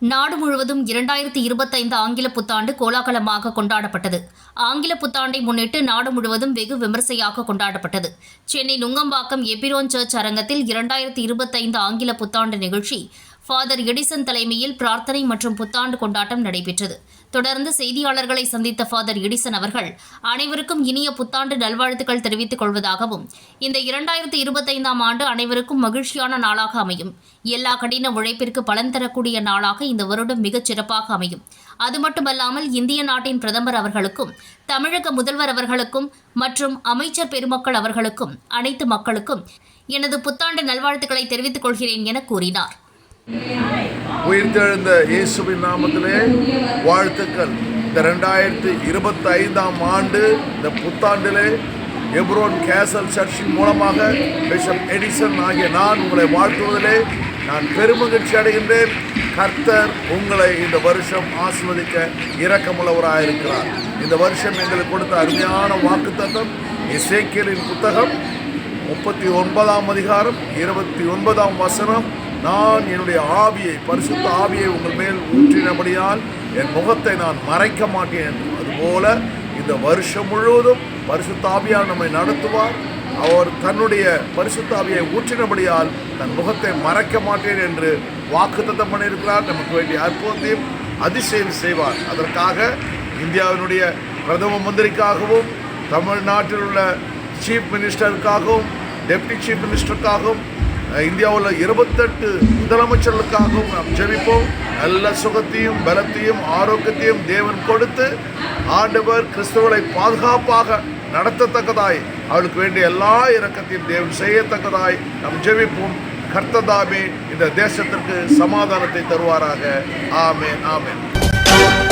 நாடு முழுவதும் இரண்டாயிரத்தி இருபத்தைந்து ஆங்கில புத்தாண்டு கோலாகலமாக கொண்டாடப்பட்டது. ஆங்கில புத்தாண்டை முன்னிட்டு நாடு முழுவதும் வெகு விமர்சையாக கொண்டாடப்பட்டது. சென்னை நுங்கம்பாக்கம் எபிரோன் சர்ச் அரங்கத்தில் இரண்டாயிரத்தி இருபத்தைந்து ஆங்கில புத்தாண்டு நிகழ்ச்சி ஃபாதர் எடிசன் தலைமையில் பிரார்த்தனை மற்றும் புத்தாண்டு கொண்டாட்டம் நடைபெற்றது. தொடர்ந்து செய்தியாளர்களை சந்தித்த ஃபாதர் எடிசன் அவர்கள் அனைவருக்கும் இனிய புத்தாண்டு நல்வாழ்த்துக்கள் தெரிவித்துக் கொள்வதாகவும் இந்த இரண்டாயிரத்தி இருபத்தைந்தாம் ஆண்டு அனைவருக்கும் மகிழ்ச்சியான நாளாக அமையும். எல்லா கடின உழைப்பிற்கு பலன் தரக்கூடிய நாளாக இந்த வருடம் மிகச் சிறப்பாக அமையும். அது மட்டுமல்லாமல் இந்திய நாட்டின் பிரதமர் அவர்களுக்கும் தமிழக முதல்வர் அவர்களுக்கும் மற்றும் அமைச்சர் பெருமக்கள் அவர்களுக்கும் அனைத்து மக்களுக்கும் எனது புத்தாண்டு நல்வாழ்த்துக்களை தெரிவித்துக் கொள்கிறேன் என கூறினார். உயிர்த்தெழுந்த இயேசுவின் நாமத்திலே வாழ்த்துக்கள். இந்த ரெண்டாயிரத்தி இருபத்தி ஐந்தாம் ஆண்டு இந்த புத்தாண்டிலே எப்ரோன் கேசல் சர்ச்சின் மூலமாக பிஷப் எடிசன் ஆகிய நான் உங்களை வாழ்த்துவதிலே நான் பெருமகிழ்ச்சி அடைகின்றேன். கர்த்தர் உங்களை இந்த வருஷம் ஆஸ்வதிக்க இரக்கமுள்ளவராக இருக்கிறார் இந்த வருஷம் எங்களுக்கு கொடுத்த அருமையான வாக்குத்தத்தம் இசைக்கியலின் புத்தகம் முப்பத்தி ஒன்பதாம் அதிகாரம் இருபத்தி ஒன்பதாம் வசனம் நான் என்னுடைய ஆவியை பரிசுத்த ஆவியை உங்கள் மேல் ஊற்றினபடியால் என் முகத்தை நான் மறைக்க மாட்டேன். அதுபோல இந்த வருஷம் முழுவதும் பரிசுத்த ஆவியால் நம்மை நடத்துவார். அவர் தன்னுடைய பரிசுத்த ஆவியை ஊற்றினபடியால் தன் முகத்தை மறைக்க மாட்டேன் என்று வாக்குத்தத்தம் பண்ணியிருக்கிறார். நமக்கு வேண்டிய அற்புதத்தையும் அதிசயம் செய்வார். அதற்காக இந்தியாவினுடைய பிரதம மந்திரிக்காகவும் தமிழ்நாட்டில் உள்ள சீஃப் மினிஸ்டருக்காகவும் டெப்டி சீஃப் மினிஸ்டருக்காகவும் இந்தியாவில் இருபத்தெட்டு முதலமைச்சர்களுக்காகவும் நாம் ஜெபிப்போம். நல்ல சுகத்தையும் பலத்தையும் ஆரோக்கியத்தையும் தேவன் கொடுத்து ஆண்டவர் கிறிஸ்துவனை பாதுகாப்பாக நடத்தத்தக்கதாய் அவளுக்கு வேண்டிய எல்லா இறக்கத்தையும் தேவன் செய்யத்தக்கதாய் நாம் ஜெபிப்போம். கர்த்ததாமே இந்த தேசத்திற்கு சமாதானத்தை தருவாராக. ஆமேன் ஆமேன்.